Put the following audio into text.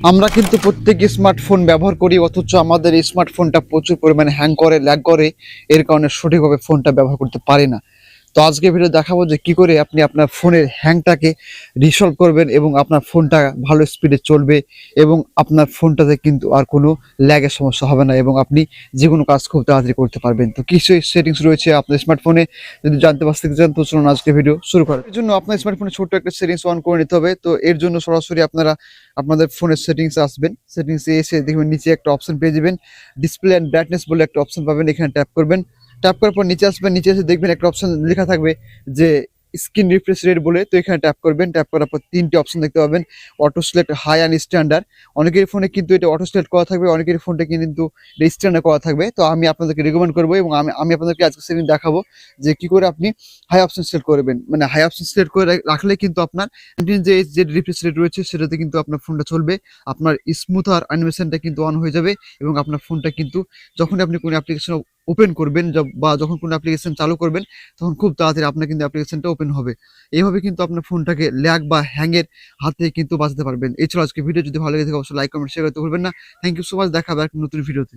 আমরা কিন্তু প্রত্যেক স্মার্টফোন ব্যবহার করি, অথচ আমাদের স্মার্টফোনটা প্রচুর পরিমাণে হ্যাং করে ল্যাগ করে, এর কারণে সঠিকভাবে ফোনটা ব্যবহার করতে পারি না। তো আজকে ভিডিও দেখাবো যে কি করে আপনি আপনার ফোনের হ্যাংটাকে রিসলভ করবেন এবং আপনার ফোনটা ভালো স্পিডে চলবে এবং আপনার ফোনটাতে কিন্তু আর কোনো ল্যাগের সমস্যা হবে না এবং আপনি যে কোনো কাজ খুব তাড়াতাড়ি করতে পারবেন। তো কিছু সেটিংস রয়েছে আপনার স্মার্টফোনে যদি জানতে পারতে চান, তো চলুন আজকে ভিডিও শুরু করার এর জন্য আপনার স্মার্টফোনে ছোট্ট একটা সেটিংস অন করে নিতে হবে। তো এর জন্য সরাসরি আপনারা আপনাদের ফোনের সেটিংস আসবেন। সেটিংসে এসে দেখবেন নিচে একটা অপশন পেয়ে যাবেন। ডিসপ্লে অ্যান্ড ব্রাইটনেস বলে একটা অপশন পাবেন। এখানে ট্যাপ করবেন। ট্যাপ করার পর নিচে আসবেন, নিচে এসে দেখবেন একটা অপশন লেখা থাকবে যে স্ক্রিন রিফ্রেশ রেট বলে, তো এখানে ট্যাপ করবেন ট্যাপ করার পর তিনটে অপশন দেখতে পাবেন auto select high and standard অনেকের ফোনে কিন্তু এটা অটো সিলেক্ট করা থাকবে, অনেকের ফোনটা কিন্তু স্ট্যান্ডার্ড করা থাকবে। তো আমি আপনাদেরকে রেকমেন্ড করব এবং আমি আমি আপনাদেরকে আজকে সেদিন দেখাবো যে কি করে আপনি হাই অপশন সিলেক্ট করবেন। মানে হাই অপশন সিলেক্ট করে রাখ- রাখলে কিন্তু আপনার যে যে রিফ্রেশ রেট রয়েছে, সেটাতে কিন্তু আপনার ফোনটা চলবে। আপনার স্মুথ আর অ্যানিমেশনটা কিন্তু অন হয়ে যাবে এবং আপনার ফোনটা কিন্তু যখন আপনি কোনো অ্যাপ্লিকেশন ওপেন করবেন বা যখন কোনো অ্যাপ্লিকেশন চালু করবেন, তখন খুব তাড়াতাড়ি আপনার কিন্তু অ্যাপ্লিকেশনটা ওপেন হবে। এইভাবে কিন্তু আপনার ফোনটাকে ল্যাগ বা হ্যাংয়ের হাত থেকে কিন্তু বাঁচাতে পারবেন। এছাড়া আজকে ভিডিও যদি ভালো লেগে থাকে, অবশ্যই লাইক কমেন্ট শেয়ার করতে ভুলবেন না। থ্যাংক ইউ সো মাচ দেখা হবে নতুন ভিডিওতে